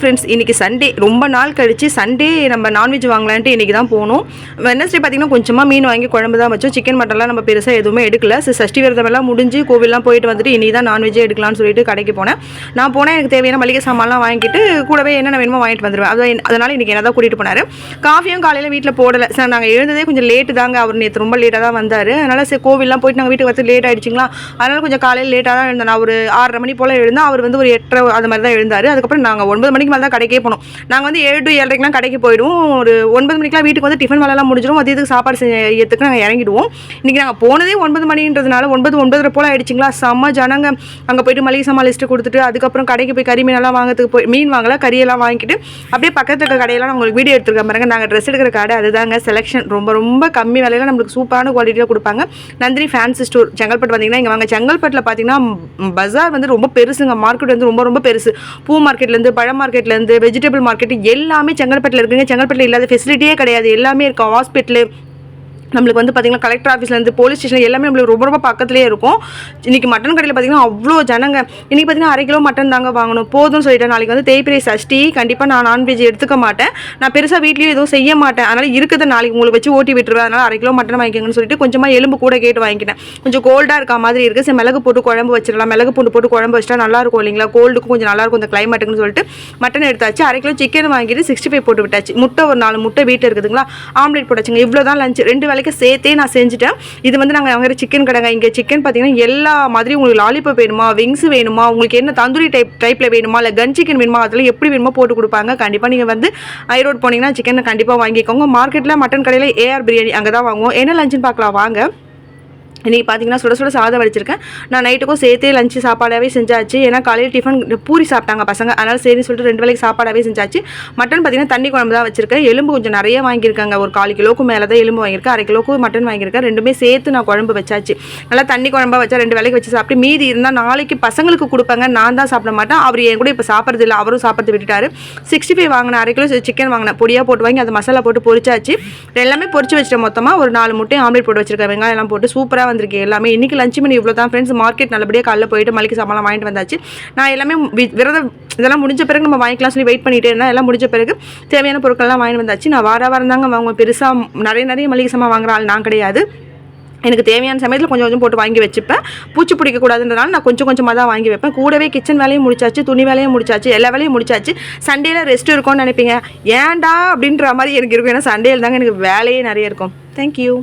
Friends இன்றைக்கி Sunday ரொம்ப நாள் கழித்து சண்டே நம்ம நான்வெஜ் வாங்கலான்ட்டு இன்றைக்கி தான் போகணும் வெனஸ்டே பார்த்திங்கன்னா கொஞ்சமாக மீன் வாங்கி குழம்பு தான் வச்சோம். சிக்கன் மட்டன்லாம் நம்ம பெருசாக எதுவுமே எடுக்கல. சரி சஷ்டி விரதமெல்லாம் முடிஞ்சு கோவிலெலாம் போயிட்டு வந்துட்டு இனி தான் நான்வெஜ்ஜே எடுக்கலாம்னு சொல்லிட்டு கடைக்கு போனேன். நான் போனேன் எனக்கு தேவையான மளிகை சாமான்லாம் வாங்கிட்டு கூடவே என்னென்ன வேணுமோ வாங்கிட்டு வந்துடுவேன் அது அதனால் இன்றைக்கி என்ன தான் கூட்டிகிட்டு போனார். காஃபியும் காலையில் வீட்டில் போடலை. சார் நாங்கள் எழுந்ததே கொஞ்சம் லேட்டு தாங்க. அவர் நேற்று ரொம்ப லேட்டாக தான் வந்தார். அதனால் சரி கோவிலெலாம் போயிட்டு நாங்கள் வீட்டுக்கு வந்து லேட் ஆகிடுச்சிங்களா அதனால் கொஞ்சம் காலையில் லேட்டாக தான் எழுந்தேன். நான் ஒரு ஆறரை மணி போல் எழுந்தேன். அவர் வந்து ஒரு எட்டரை அது மாதிரி தான் எழுந்தார். அதுக்கப்புறம் நாங்கள் ஒன்பது மணிக்கு மேலே தான் கடைக்கே போனோம் நாங்கள் வந்து ஏழு டு ஏழரைக்கெலாம் கடைக்கு போயிடுவோம். ஒரு ஒன்பது மணிக்கெலாம் வீட்டுக்கு வந்து டிஃபன் வேலைலாம் முடிஞ்சிடும். மதியத்துக்கு சாப்பாடு செய்யறதுக்கு நாங்கள் இறங்கிடுவோம். இன்றைக்கி நாங்கள் போனதே ஒன்பது மணின்றதுனால ஒன்பது ஒன்பதரை போல் ஆயிடுச்சிங்களா? செம்ம ஜனங்க. அங்கே போயிட்டு மளிகை சாமான் லிஸ்ட்டு கொடுத்துட்டு அதுக்கப்புறம் கடைக்கு போய் கறி மீனெல்லாம் வாங்குறதுக்கு போய் மீன் வாங்கல கறியெல்லாம் வாங்கிட்டு அப்படியே பக்கத்தில் இருக்க கடையெல்லாம் நான் உங்களுக்கு வீடியோ எடுத்துருக்க பாருங்க. நாங்கள் ட்ரெஸ் எடுக்கிற கடை அதுதாங்க செலெக்ஷன் ரொம்ப ரொம்ப கம்மி விலையில நம்மளுக்கு சூப்பரான குவாலிட்டியில் கொடுப்பாங்க. நந்தினி ஃபேன்சி ஸ்டோர் செங்கல்பட்டு வந்தீங்கன்னா இங்கே வாங்க. செங்கல்பட்டில் பார்த்தீங்கன்னா பஜார் வந்து ரொம்ப பெருசுங்க. மார்க்கெட் வந்து ரொம்ப ரொம்ப பெருசு. பூ மார்க்கெட்லேருந்து பழ மார்க்கெட்லேருந்து வெஜிடபிள் மார்க்கெட் எல்லாமே செங்கல்பட்டில் இருக்குங்க. செங்கல்பட்டில் இல்லாத ஃபெசிலிட்டியே கிடையாது. எல்லாமே இருக்கும் ஹாஸ்பிட்டலு நம்மளுக்கு வந்து பார்த்திங்கன்னா கலெக்டர் ஆஃபீஸ்லேருந்து போலீஸ் ஸ்டேஷன் எல்லாமே நம்மளுக்கு ரொம்ப ரொம்ப பக்கத்துலேயே இருக்கும். இன்றைக்கி மட்டன் கடையில் பார்த்திங்கன்னா அவ்வளோ ஜனங்க. இன்றைக்கி பார்த்திங்கன்னா அரை கிலோ மட்டன் தாங்க வாங்கணும். போதும்னு சொல்லிட்டேன். நாளைக்கு வந்து தேய்பிரை சஷ்டி. கண்டிப்பாக நான் நான்வெஜ் எடுத்துக்க மாட்டேன். நான் பெருசாக வீட்லேயும் எதுவும் செய்ய மாட்டேன். அதனால் இருக்கிறத நாளைக்கு உங்களுக்கு வச்சு ஓட்டி விட்டுருவேன். அதனால் அரை கிலோ மட்டன் வாங்கிக்கோங்கன்னு சொல்லிட்டு கொஞ்சமாக எலும்பு கூட கேட்டு வாங்கிக்கிட்டேன். கொஞ்சம் கோல்டாக இருக்க மாதிரி இருக்குது சரி மிளகு போட்டு குழம்பு வச்சிடலாம். மிளகு பூண்டு போட்டு குழம்பு வச்சிட்டா நல்லாயிருக்கும் இல்லைங்களா? கோல்டுக்கும் கொஞ்சம் நல்லாயிருக்கும் இந்த கிளைமேட்டுக்குன்னு சொல்லிட்டு மட்டன் எடுத்தாச்சு. அரை கிலோ சிக்கன் வாங்கிட்டு சிக்ஸ்டி ஃபைவ் போட்டு விட்டாச்சு. முட்டை ஒரு நாலு முட்டை வீட்டில் இருக்குதுங்களா? ஆம்லேட் போட்டாச்சுங்க. இவ்வளோ தான் லஞ்ச் ரெண்டு வேலைக்கு சேர்த்தே நான் செஞ்சுட்டேன். இது வந்து நாங்கள் வாங்குற சிக்கன் கடைங்க. இங்கே சிக்கன் பார்த்தீங்கன்னா எல்லா மாதிரி உங்களுக்கு லாலிபப் வேணுமா விங்ஸ் வேணுமா உங்களுக்கு என்ன தந்தூரி டைப் டைப்பில் வேணுமா இல்லை கன் சிக்கன் வேணுமா அதில் எப்படி வேணுமோ போட்டு கொடுப்பாங்க. கண்டிப்பாக நீங்கள் வந்து ஐரோட் போனீங்கன்னா சிக்கனை கண்டிப்பாக வாங்கிக்கோங்க. மார்க்கெட்டில் மட்டன் கடையில் ஏஆர் பிரியாணி அங்கே தான் வாங்குவோம். என்ன லஞ்சுன்னு பார்க்கலாம். வாங்க. இன்றைக்கி பார்த்தீங்கன்னா சுட சுட சாதம் வடிச்சிருக்கேன். நான் நைட்டுக்கும் சேர்த்தே லஞ்சு சாப்பாடாகவே செஞ்சாச்சு. ஏன்னா காலையில் டிஃபன் பூரி சாப்பிட்டாங்க பசங்க. அதனால் சரின்னு சொல்லிட்டு ரெண்டு வேலைக்கு சாப்பாடாகவே செஞ்சாச்சு. மட்டன் பார்த்தீங்கன்னா தண்ணி குழம்பு தான் வச்சிருக்கேன். எலும்பு கொஞ்சம் நிறைய வாங்கியிருக்காங்க. ஒரு கால் கிலோக்கு மேலே தான் எலும்பு வாங்கியிருக்கேன். அரை கிலோக்கு மட்டன் வாங்கியிருக்கேன். ரெண்டுமே சேர்த்து நான் குழம்பு வச்சாச்சு. நல்லா தண்ணி குழம்பா வச்சா ரெண்டு வேலைக்கு வச்சு சாப்பிட்டு மீதி இருந்தால் நாளைக்கு பசங்களுக்கு கொடுப்பாங்க. நான் தான் சாப்பிட மாட்டேன். அவர் என் கூட இப்போ சாப்பிட்றது இல்லை. அவரும் சாப்பிட்றது விட்டுட்டாரு. சிக்ஸ்டி ஃபைவ் வாங்கின அரை கிலோ சிக்கன் வாங்கினேன். பொடியாக போட்டு வாங்கி அது மசாலா போட்டு பொரிச்சாச்சு. எல்லாமே பொரிச்சு வச்சிட்டேன் மொத்தமாக ஒரு நாலு முட்டையும் ஆம்லேட் போட்டு வச்சிருக்கேன். வெங்காயம் எல்லாம் போட்டு சூப்பராக வந்திருக்கு எல்லாமே. இன்னைக்கு லஞ்ச் மணி இவ்வளோ தான் ஃப்ரெண்ட்ஸ் மார்க்கெட் நல்லபடியாக காலைல போயிட்டு மளிகை சாமான் வாங்கிட்டு வந்தாச்சு. நான் எல்லாமே விரதம் இதெல்லாம் முடிஞ்ச பிறகு நம்ம வாங்கிக்கலாம் சொல்லி வெயிட் பண்ணிட்டே இருந்தேன். எல்லாம் முடிஞ்ச பிறகு தேவையான பொருட்கள்லாம் வாங்கிட்டு வந்தாச்சு. நான் வார வாரம் தாங்க பெருசாக நிறைய நிறைய மளிகை சாமான் வாங்குற ஆள் நான் கிடையாது. எனக்கு தேவையான சமயத்தில் கொஞ்சம் கொஞ்சம் போட்டு வாங்கி வச்சுப்பேன். பூச்சி பிடிக்கக்கூடாதுன்றனால நான் கொஞ்சம் கொஞ்சமாக தான் வாங்கி வைப்பேன். கூடவே கிச்சன் வேலையும் முடிச்சாச்சு துணி வேலையும் முடிச்சாச்சு எல்லா வேலையும் முடிச்சாச்சு. சண்டேல ரெஸ்ட் இருக்கும்னு நினைப்பீங்க. ஏன்டா? அப்படின்ற மாதிரி எனக்கு இருக்கும். ஏன்னா சண்டேல தாங்க எனக்கு வேலையே நிறைய இருக்கும். தேங்க்யூ